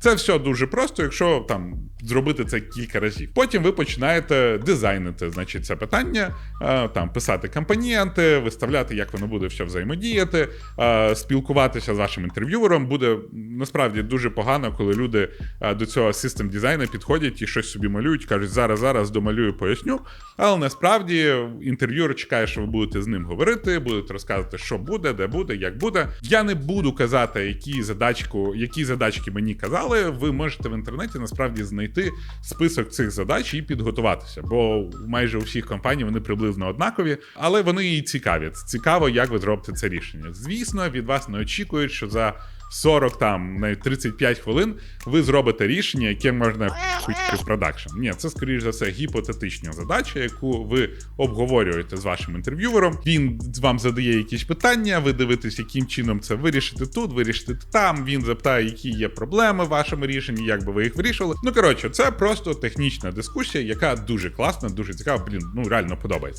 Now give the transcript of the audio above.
Це все дуже просто, якщо там зробити це кілька разів. Потім ви починаєте дизайнити, значить, це питання, там писати компоненти, виставляти, як воно буде все взаємодіяти, спілкуватися з вашим інтерв'юером. Буде насправді дуже погано, коли люди до цього систем дизайну підходять і щось собі малюють, кажуть, зараз, зараз домалюю, поясню. Але насправді інтерв'юер чекає, що ви будете з ним говорити, будете розказувати, що буде, де буде, як буде. Я не буду казати, які задачку, які задачки мені казали. Ви можете в інтернеті насправді знайти список цих задач і підготуватися, бо майже у всіх компаній вони приблизно однакові, але вони і цікаві. Цікаво, як ви зробите це рішення. Звісно, від вас не очікують, що за 40 там навіть 35 хвилин ви зробите рішення, яке можна в продакшн. Ні, це скоріш за все гіпотетична задача, яку ви обговорюєте з вашим інтерв'юером. Він вам задає якісь питання, ви дивитесь, яким чином це вирішити тут, вирішити там. Він запитає, які є проблеми в вашому рішенні, як би ви їх вирішили. Ну коротше, це просто технічна дискусія, яка дуже класна, дуже цікава. Блін, ну реально подобається.